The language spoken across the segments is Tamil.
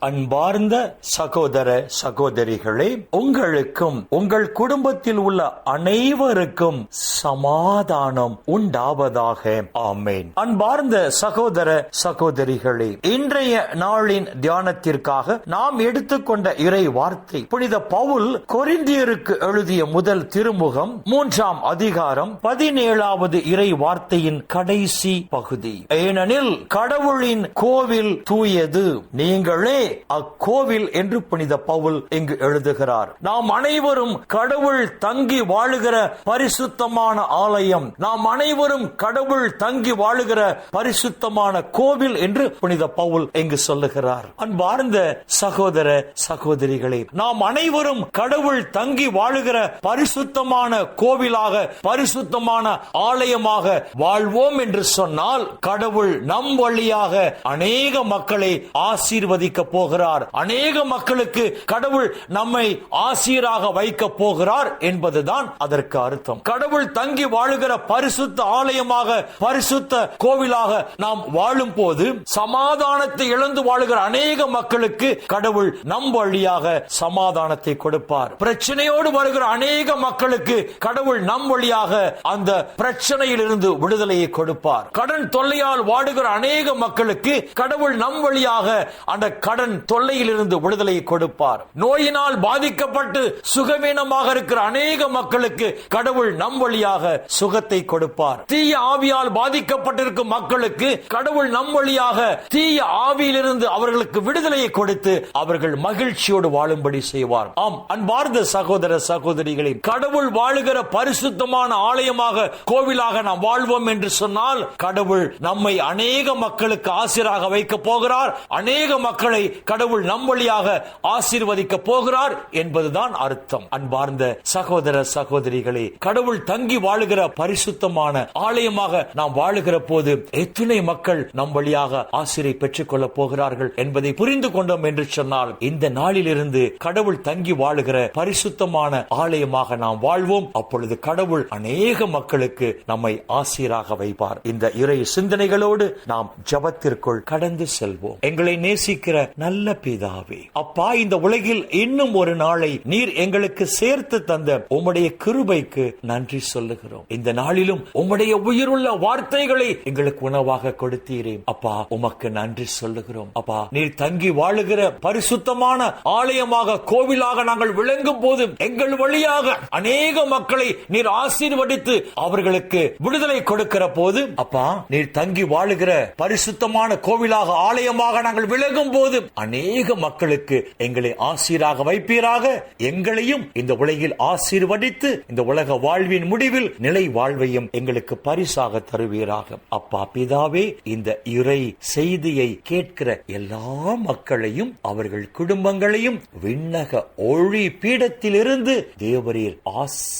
அன்பார்ந்த சகோதர சகோதரிகளே உங்களுக்கும் உங்கள் குடும்பத்தில் உள்ள அனைவருக்கும் சமாதானம் உண்டாவதாக. ஆமேன். அன்பார்ந்த சகோதர சகோதரிகளே இன்றைய நாளின் தியானத்திற்காக நாம் எடுத்துக்கொண்ட இறை வார்த்தை புனித பவுல் கொரிந்தியருக்கு எழுதிய முதல் திருமுகம் மூன்றாம் அதிகாரம் பதினேழாவது இறை வார்த்தையின் கடைசி பகுதி. ஏனெனில் கடவுளின் கோவில் தூயது. நீங்களே அக்கோவில் என்று புனித பவுல் இங்கு எழுதுகிறார். நாம் அனைவரும் கடவுள் தங்கி வாழுகிற பரிசுத்தமான ஆலயம். நாம் அனைவரும் கடவுள் தங்கி வாழுகிற பரிசுத்தமான கோவில் என்று புனித பவுல் இங்கு சொல்லுகிறார். அன்பார்ந்த சகோதர சகோதரிகளே நாம் அனைவரும் கடவுள் தங்கி வாழுகிற பரிசுத்தமான கோவிலாக பரிசுத்தமான ஆலயமாக வாழ்வோம் என்று சொன்னால் கடவுள் நம் வழியாக அநேக மக்களை ஆசீர்வதிக்க போகிறார். அநேக மக்களுக்கு கடவுள் நம்மை ஆசிரியராக வைக்க போகிறார் என்பதுதான் அதற்கு அர்த்தம். கடவுள் தங்கி வாழுகிற பரிசுத்த ஆலயமாக பரிசுத்த கோவிலாக நாம் வாழும் போது சமாதானத்தை இழந்து வாழுகிற அநேக மக்களுக்கு கடவுள் நம் வழியாக சமாதானத்தை கொடுப்பார். பிரச்சனையோடு வருகிற அநேக மக்களுக்கு கடவுள் நம் வழியாக அந்த பிரச்சனையில் இருந்து விடுதலையை கொடுப்பார். கடன் தொல்லையால் வாடுகிற அநேக மக்களுக்கு கடவுள் நம் வழியாக அந்த கடன் தேவன் தொல்லையிலிருந்து விடுதலை கொடுப்பார். நோயினால் பாதிக்கப்பட்டு சுகவீனமாக இருக்கிற அநேக மக்களுக்கு கடவுள் நம் வழியாக சுகத்தை கொடுப்பார். தீய ஆவியால் பாதிக்கப்பட்டிருக்கும் மக்களுக்கு கடவுள் நம் வழியாக தீய ஆவியிலிருந்து அவர்களுக்கு விடுதலையை கொடுத்து அவர்கள் மகிழ்ச்சியோடு வாழும்படி செய்வார். ஆம் அன்பார்ந்த சகோதர சகோதரிகளை கடவுள் வாழுகிற பரிசுத்தமான ஆலயமாக கோவிலாக நாம் வாழ்வோம் என்று சொன்னால் கடவுள் நம்மை அநேக மக்களுக்கு ஆசிராக வைக்க போகிறார். அநேக மக்களை கடவுள் நம் வழியாக ஆசீர்வதிக்க போகிறார் என்பதுதான் அர்த்தம். அன்பார்ந்த சகோதர சகோதரிகளே கடவுள் தங்கி வாழுகிற பரிசுத்தமான ஆலயமாக நாம் வாழுகிற போது எத்தனை மக்கள் நம் வழியாக ஆசிரியை பெற்றுக் கொள்ளப் போகிறார்கள் என்பதை புரிந்து கொண்டோம் என்று சொன்னால் இந்த நாளிலிருந்து கடவுள் தங்கி வாழுகிற பரிசுத்தமான ஆலயமாக நாம் வாழ்வோம். அப்பொழுது கடவுள் அநேக மக்களுக்கு நம்மை ஆசிராக வைப்பார். இந்த இறை சிந்தனைகளோடு நாம் ஜபத்திற்குள் கடந்து செல்வோம். எங்களை நேசிக்கிற நல்ல பிதாவே. அப்பா இந்த உலகில் இன்னும் ஒரு நாளை நீர் எங்களுக்கு சேர்த்து தந்த உம்முடைய கிருபைக்கு நன்றி சொல்லுகிறோம். இந்த நாளிலும் உம்முடைய உயிருள்ள வார்த்தைகளை எங்களுக்கு உணவாக கொடுத்தீரே. அப்பா உமக்கு நன்றி சொல்லுகிறோம். அப்பா நீர் தங்கி வாழுகிற பரிசுத்தமான ஆலயமாக கோவிலாக நாங்கள் விளங்கும் போது எங்கள் வழியாக அநேக மக்களை நீர் ஆசீர்வதித்து அவர்களுக்கு விடுதலை கொடுக்கிற போது அப்பா நீர் தங்கி வாழுகிற பரிசுத்தமான கோவிலாக ஆலயமாக நாங்கள் விலகும் போது அநேக மக்களுக்கு எங்களை ஆசிராக வைப்பீராக. எங்களையும் இந்த உலகில் ஆசீர்வதித்து இந்த உலக வாழ்வின் முடிவில் நிலை வாழ்வையும் எங்களுக்கு பரிசாக தருவீராக. அப்பா பிதாவே இந்த இறை செய்தியை கேட்கிற எல்லா மக்களையும் அவர்கள் குடும்பங்களையும் விண்ணக ஒளி பீடத்திலிருந்து தேவரீர்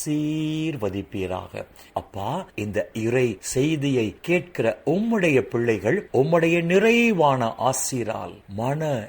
ஆசீர்வதிப்பீராக. அப்பா இந்த இறை செய்தியை கேட்கிற உம்முடைய பிள்ளைகள் உம்முடைய நிறைவான ஆசிரால் மன